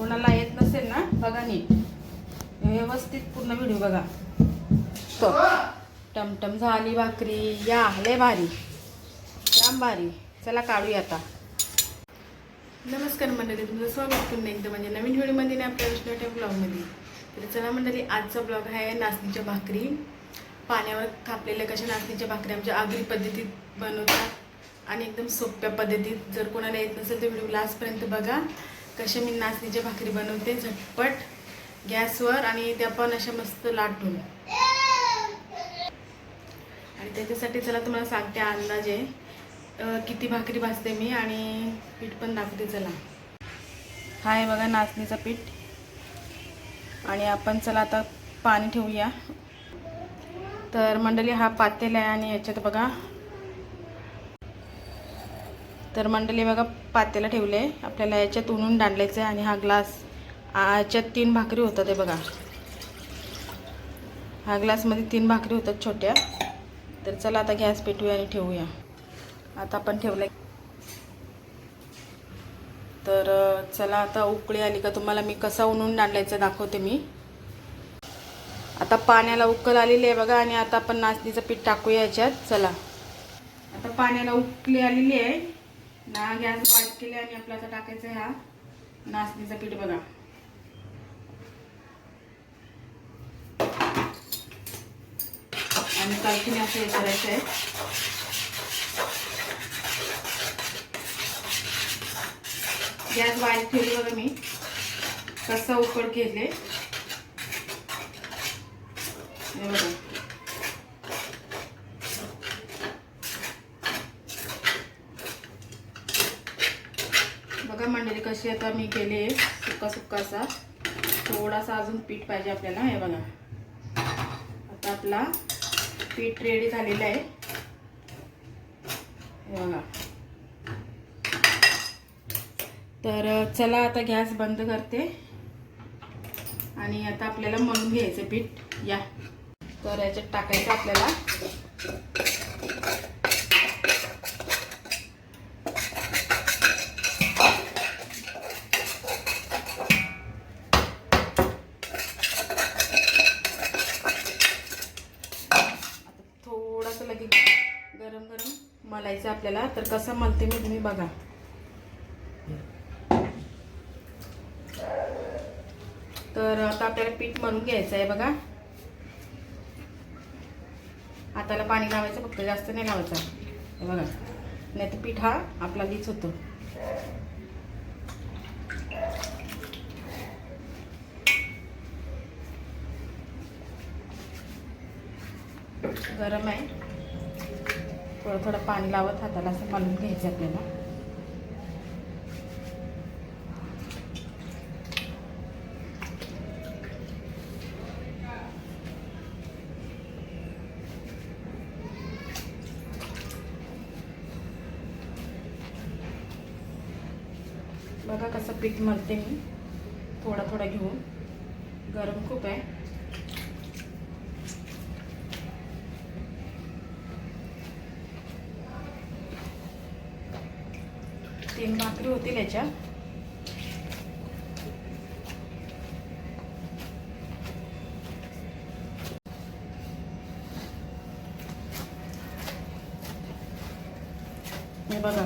कोणाला येत नसेल ना बघा नीट. व्यवस्थित पूर्ण व्हिडिओ बघा. तो टमटम झाली भाकरी. या लय भारी. जाम भारी. चला काढूया आता. नमस्कार मंडळी तुमचं स्वागत पुन्हा एकदा. म्हणजे नवीन व्हिडिओमध्ये ना आपल्या विष्णूच्या ब्लॉगमध्ये तर चला मंडळी आजचा ब्लॉग आहे नाचणीच्या भाकरी. पाण्यावर थापलेल्या कशा नाचणीच्या भाकरी आमच्या आगरी पद्धतीत बनवतात आणि एकदम सोप्या पद्धतीत. जर कोणाला येत नसेल तर व्हिडिओ लास्टपर्यंत बघा. कशा मी नाचणीच्या भाकरी बनवते झटपट गॅसवर आणि त्या पण अशा मस्त लाटून आणि त्याच्यासाठी चला तुम्हाला सांगते अंदाजे किती भाकरी भाजते मी आणि पीठ पण दाखवते चला. हा आहे बघा नाचणीचं पीठ. आणि आपण चला आता पाणी ठेवूया. तर मंडळी हा पातेला आहे आणि याच्यात बघा तर मंडळी बघा पातेला ठेवले. आपल्याला याच्यात उन्हून दांडलायचं आहे आणि हा ग्लास याच्यात तीन भाकरी होतात आहे बघा. हा ग्लासमध्ये तीन भाकरी होतात छोट्या. तर चला आता गॅस पेटूया आणि ठेवूया. आता आपण ठेवलं तर चला आता उकळी आली का तुम्हाला मी कसा उन्हून दांडायचं दाखवते मी. आता पाण्याला उकल आलेली आहे बघा आणि आता आपण नाचणीचं पीठ टाकूया याच्यात. चला. आता पाण्याला उकळी आलेली आहे. ना गॅस बारीक केले आणि आपल्याला टाकायचं आहे हा. नाचणीचं पीठ बघा. आणि कालकीने असं हे करायचं आहे. गॅस वाईट ठेवली बघा मी. कसा उकड घेतले बघा. बघा मंडळी कशी आता मी केले सुक्का सुक्का असा. थोडासा अजून पीठ पाहिजे आपल्याला. हे बघा. आता आपला पीठ रेडी झालेलं आहे. हे बघा. तर चला आता गॅस बंद करते. आणि आता आपल्याला मळून घ्यायचं पीठ. या. तर याच्यात टाकायचं आपल्याला आता थोडंसं लगेच गरम गरम मलायचं आपल्याला तर कसं मलते मी तुम्ही बघा. तर आता आपल्याला पीठ मळून घ्यायचं आहे बघा. हाताला पाणी लावायचं फक्त जास्त नाही लावायचं. बघा. नाही तर पीठ हा आपला लीच होतो. गरम आहे. थोडं थोडं पाणी लावत हाताला असं मालून घ्यायचं आपल्याला. बघा कसं पीठ मळते मी. थोडा थोडा घेऊन. गरम खूप आहे. तीन भाकरी होतील याच्या हे बघा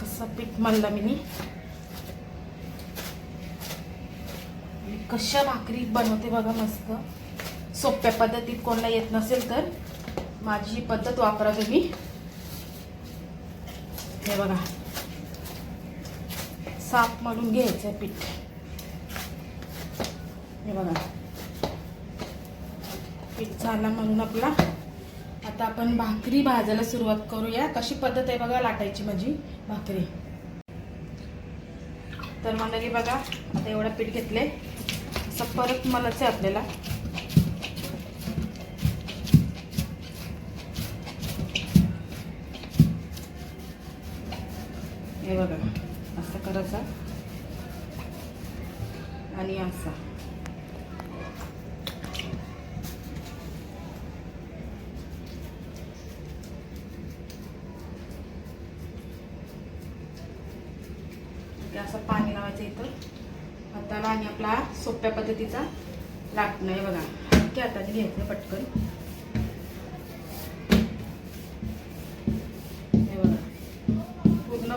कसं पीठ मळलं मी. मी कशा भाकरी बनवते बघा मस्त. सोप्या पद्धतीत कोणाला येत नसेल तर माझी ही पद्धत वापरा तुम्ही हे बघा. साफ मारून घ्यायचं पीठ. हे बघा. पीठ झाला म्हणून आपला. आता आपण भाकरी भाजायला सुरुवात करूया. कशी पद्धत आहे बघा लाटायची माझी भाकरी. तर मंडळी बघा आता एवढं पीठ घेतले असं परत मलाच आहे आपल्याला. हे बघा. असं आणि असा. ते असं पाणी लावायचं इथं. हाताला आणि आपला सोप्या पद्धतीचा लाटणं आहे बघा. हलक्या हाताने घ्यायचं पटकन.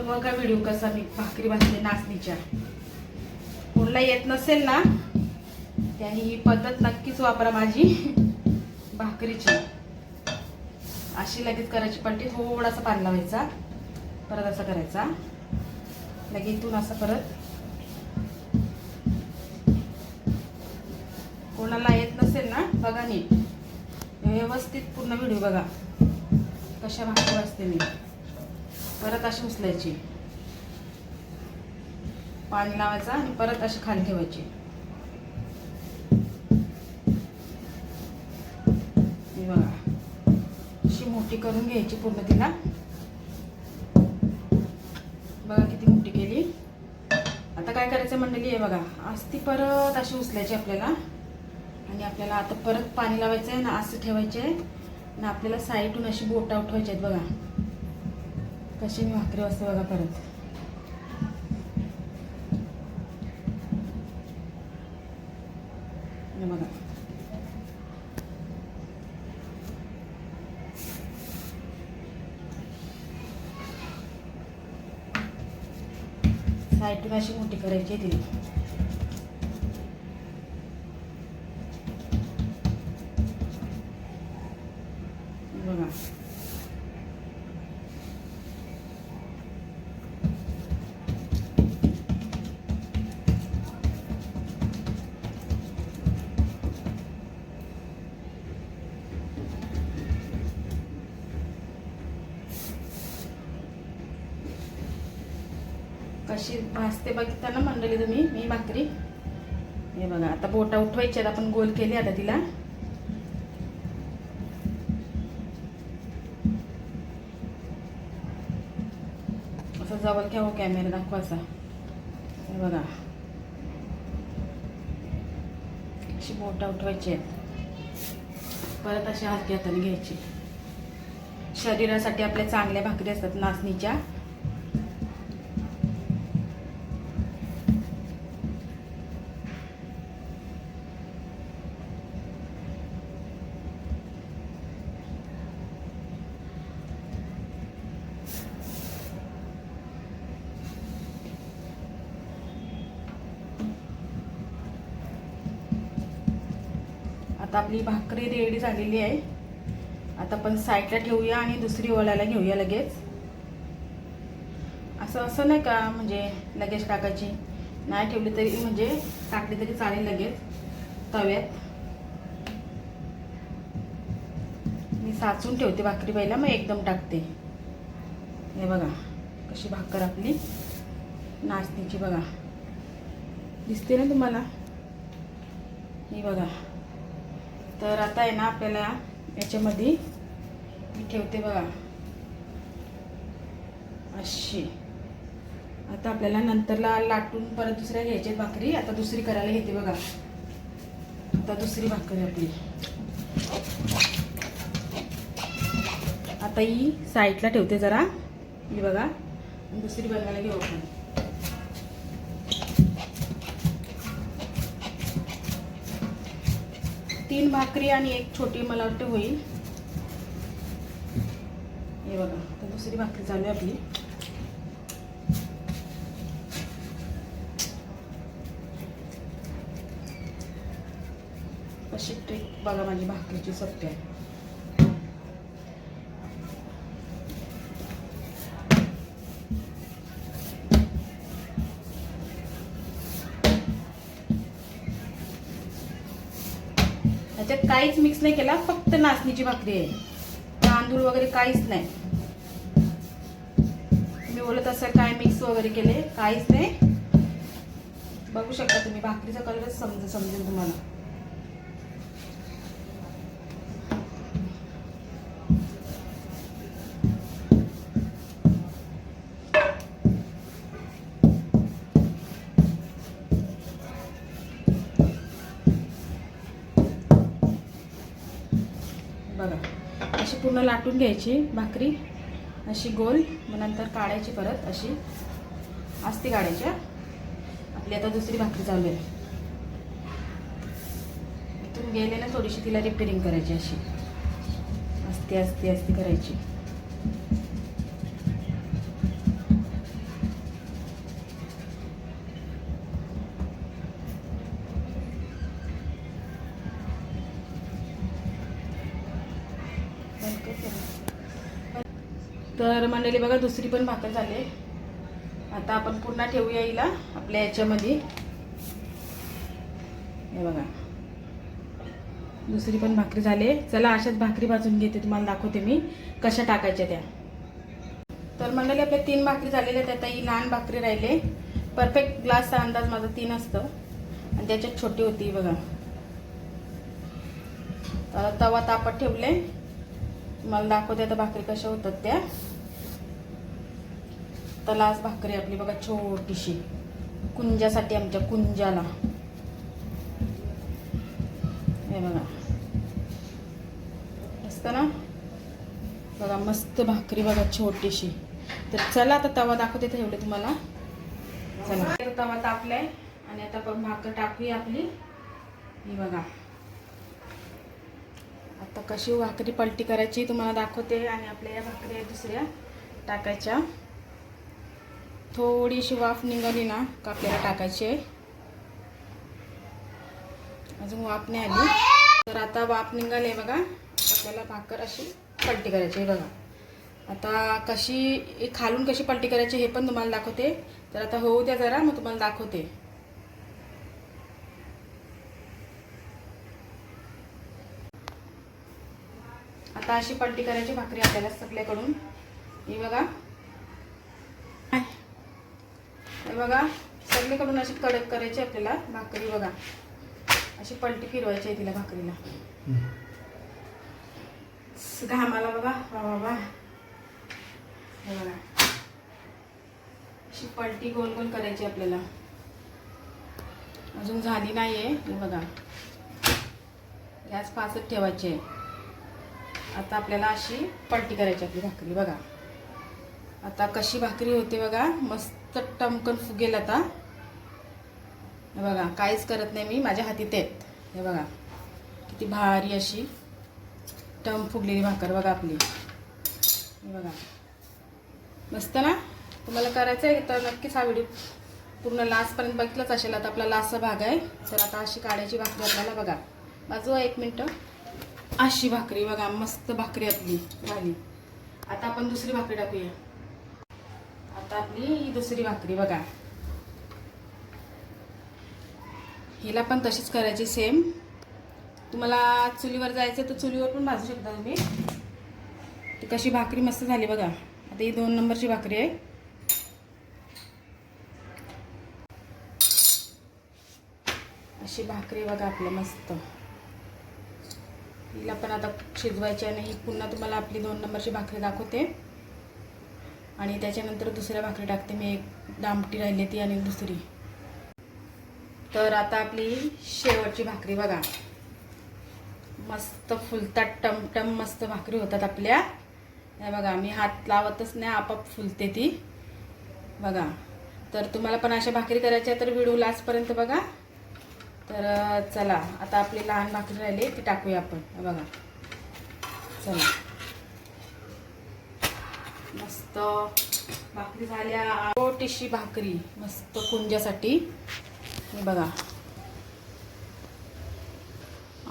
बघा पूर्ण व्हिडिओ कसा मी भाकरी भाजले नाचणीच्या. कोणला येत नसेल ना त्या ही पद्धत नक्कीच वापरा माझी भाकरीची. अशी लगेच करायची पलटी थोडासा पाणी लावायचा. परत असा करायचा. लगेच इथून असं परत. कोणाला येत नसेल ना बघा नीट. व्यवस्थित पूर्ण व्हिडिओ बघा. कशा भाकरी असते मी. परत अशी उचलायची. पाणी लावायचं आणि परत अशी खाली ठेवायची. बघा. अशी मोठी करून घ्यायची पूर्ण तिला. बघा किती मोठी केली. आता काय करायचं मंडळी आहे बघा. आज ती परत अशी उचलायची आपल्याला. आणि आपल्याला आता परत पाणी लावायचं आहे ना असं ठेवायचे आहे आणि आपल्याला साईडून अशी बोटा उठवायची आहेत बघा. कशी मी भाकरी वाजते बघा परत. बघा. साईड अशी मोठी करायची आहे कशी भाजते बघितला ना मंडळी तुम्ही मी भाकरी. हे बघा आता बोटा उठवायची आहेत आपण गोल केली आता तिला. असं जवळ घ्या हो कॅमेरा दाखवा असा. हे बघा. अशी बोटा उठवायची आहेत. परत अशी हलक्या हाताने घ्यायची. शरीरासाठी आपल्या चांगल्या भाकरी असतात नाचणीच्या आता आपली भाकरी रेडी झालेली आहे. आता आपण साईडला ठेवूया आणि दुसरी वळायला घेऊया लगेच. असं असं नाही का म्हणजे लगेच टाकायची. नाही ठेवली तरी म्हणजे टाकली तरी चालेल लगेच. तव्यात. मी साचून ठेवते भाकरी पहिला मग एकदम टाकते. हे बघा कशी भाकर आपली नाचणीची बघा. दिसते ना तुम्हाला? ही बघा. तर आता आहे ना आपल्याला याच्यामध्ये मी ठेवते बघा. अशी. आता आपल्याला नंतरला लाटून परत दुसऱ्या घ्यायच्या भाकरी. आता दुसरी करायला घेते बघा. आता दुसरी भाकरी आपली. आता ही साईडला ठेवते जरा. मी बघा. दुसरी बनवायला घेऊ आपण. तीन भाकरी आणि एक छोटी मला वाटतं होईल. हे बघा तर दुसरी भाकरी चालू आहे आपली. अशी ट्रिक बघा माझी भाकरीची सत्य आहे त्याच्यात काहीच नाही केला फक्त नाचणीची भाकरी आहे. तांदूळ वगैरे काहीच नाही. तुम्ही बोलत असाल काय मिक्स वगैरे केले काहीच नाही. बघू शकता तुम्ही भाकरीचा कलरच समज समजेल तुम्हाला. लाटून घ्यायची भाकरी अशी गोल मग नंतर काढायची परत अशी. आस्ती काढायच्या आपली आता दुसरी भाकरी चालू आहे. इथून गेले ना थोडीशी तिला रिपेरिंग करायची अशी. असती असती असती करायची. तर मंडळी बघा दुसरी पण भाकर झाली आता आपण पुन्हा ठेवूया हिला आपल्या याच्यामध्ये. हे बघा. दुसरी पण भाकरी झाले चला अशाच भाकरी भाजून घेते तुम्हाला दाखवते मी कशा टाकायच्या त्या. तर मंडळी आपल्या तीन भाकरी झालेल्या आहेत. ही लहान भाकरी राहिले परफेक्ट ग्लासचा अंदाज माझा तीन असतं. आणि त्याच्यात छोटी होती बघा. तवा तापत ठेवले. मला दाखवते आता भाकरी कशा होतात त्या. तलास भाकरी आपली बघा छोटीशी. कुंजासाठी आमच्या कुंजाला हे बघा. मस्त ना? बघा मस्त भाकरी बघा छोटीशी. तर चला आता तवा दाखवते एवढे तुम्हाला. चला. तवा तापलाय आणि आता भाकर टाकूया आपली. ही बघा. आता कशी भाकरी पलटी करायची तुम्हाला दाखवते आणि आपल्या या भाकरी दुसऱ्या टाकायच्या. थोडीशी वाफ निघाली ना का आपल्याला टाकायची आहे. अजून वाफ नाही आली. तर आता वाफ निघाली बघा. आपल्याला भाकर अशी पलटी करायची आहे बघा. आता कशी खालून कशी पलटी करायची हे पण तुम्हाला दाखवते. तर आता होऊ द्या जरा मग तुम्हाला दाखवते. आता अशी पलटी करायची भाकरी आपल्याला सगळ्याकडून. ही बघा. हे बघा सगळीकडून अशी कडक करायची आपल्याला भाकरी बघा. अशी पलटी फिरवायची आहे तिला भाकरीला. घामाला बघा वा वा वा. हे बघा. अशी पलटी गोल गोल करायची आपल्याला. अजून झाली नाही आहे हे बघा. गॅस फासच ठेवायची आहे. आता आपल्याला अशी पलटी करायची आपली भाकरी बघा. आता कशी भाकरी होते बघा मस्त टमकन फुगेल आता. हे बघा काहीच करत नाही मी माझ्या हातीत आहेत. हे बघा किती भारी अशी टम फुगलेली भाकर बघा आपली. हे बघा. मस्त ना? तुम्हाला करायचं आहे तर नक्कीच हा व्हिडिओ पूर्ण लास्टपर्यंत बघितलंच असेल. आता आपला लास्टचा भाग आहे. तर आता अशी काढायची भाकरी आपल्याला बघा. बाजू एक मिनटं. अशी भाकरी बघा मस्त भाकरी आपली झाली. आता आपण दुसरी भाकरी टाकूया. आता आपली ही दुसरी भाकरी बघा. हिला पण तशीच करायची सेम तुम्हाला चुलीवर जायचं तर चुलीवर पण भाजू शकता तुम्ही. ती कशी भाकरी मस्त झाली बघा. आता ही दोन नंबरची भाकरी आहे. अशी भाकरी बघा आपलं मस्त. हिला पण आता शिजवायची आहे ही पुन्हा तुम्हाला आपली दोन नंबरची भाकरी दाखवते. आणि त्याच्यानंतर दुसऱ्या भाकरी टाकते मी एक दामटी राहिली ती आणि दुसरी. तर आता आपली शेवटची भाकरी बघा. मस्त फुलतात टमटम मस्त भाकरी होतात आपल्या. हे बघा मी हात लावतच नाही आपाप फुलते ती. बघा. तर तुम्हाला पण अशा भाकरी करायच्या तर व्हिडिओ लास्टपर्यंत बघा. तर चला आता आपली लहान भाकरी राहिली ती टाकूया आपण. हे बघा. चला. मस्त भाकरी झाल्या. छोटीशी भाकरी मस्त कुंजासाठी हे बघा.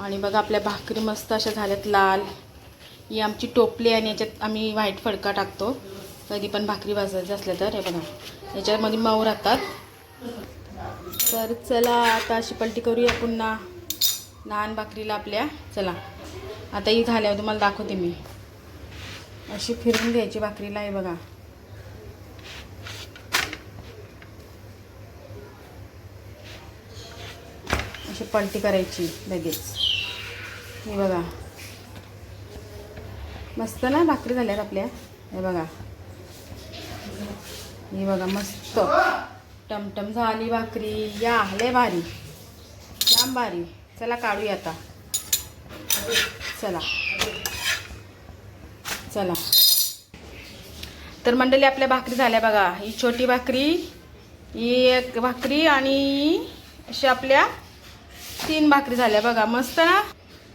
आणि बघा आपल्या भाकरी मस्त अशा झाल्यात लाल. ही आमची टोपली आणि याच्यात आम्ही व्हाईट फडका टाकतो. कधी पण भाकरी भाजायची असल्या तर हे बघा. याच्यामध्ये मऊ राहतात. तर चला आता अशी पलटी करूया पुन्हा. लहान भाकरीला आपल्या. चला. आता ही झाल्यावर तुम्हाला दाखवते मी. अशी फिरून घ्यायची भाकरीला हे बघा. अशी पलटी करायची लगेच. हे बघा. मस्त ना भाकरी झाल्यात आपल्या. हे बघा. हे बघा मस्त. टमटम झाली भाकरी. या आले भारी. लांब भारी. चला काढूया आता. चला. चला. तर मंडळी आपल्या भाकरी झाल्या बघा. ही छोटी भाकरी ही एक भाकरी आणि अशा आपल्या तीन भाकरी झाल्या बघा. मस्त ना?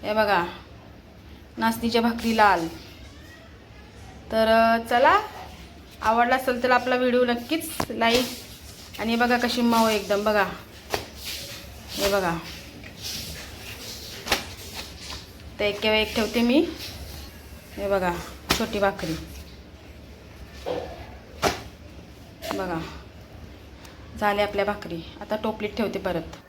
हे बघा. नाचणीच्या भाकरी लाल. तर चला. आवडला असेल तर आपला व्हिडिओ नक्कीच लाईक आणि बघा कशी मऊ एकदम बघा. हे बघा. तर एक किंवा एक ठेवते मी. हे बघा छोटी भाकरी. बघा. झाले आपल्या भाकरी. आता टोपलीत ठेवते परत.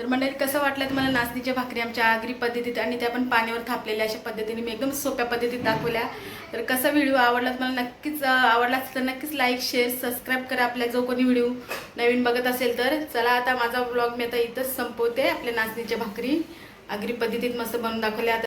तर मंडळी कसं वाटलं तुम्हाला नाचणीच्या भाकरी आमच्या आगरी पद्धतीत आणि त्या पण पाण्यावर थापलेल्या अशा पद्धतीने? मी एकदम सोप्या पद्धतीत दाखवल्या. तर कसा व्हिडिओ आवडला तुम्हाला नक्कीच आवडला असेल तर नक्कीच लाईक शेअर सबस्क्राईब करा आपल्या जो कोणी व्हिडिओ नवीन बघत असेल तर. चला आता माझा ब्लॉग मी आता इथंच संपवते आपल्या नाचणीच्या भाकरी. आगरी पद्धतीत मस्त बनवून दाखवल्या. आता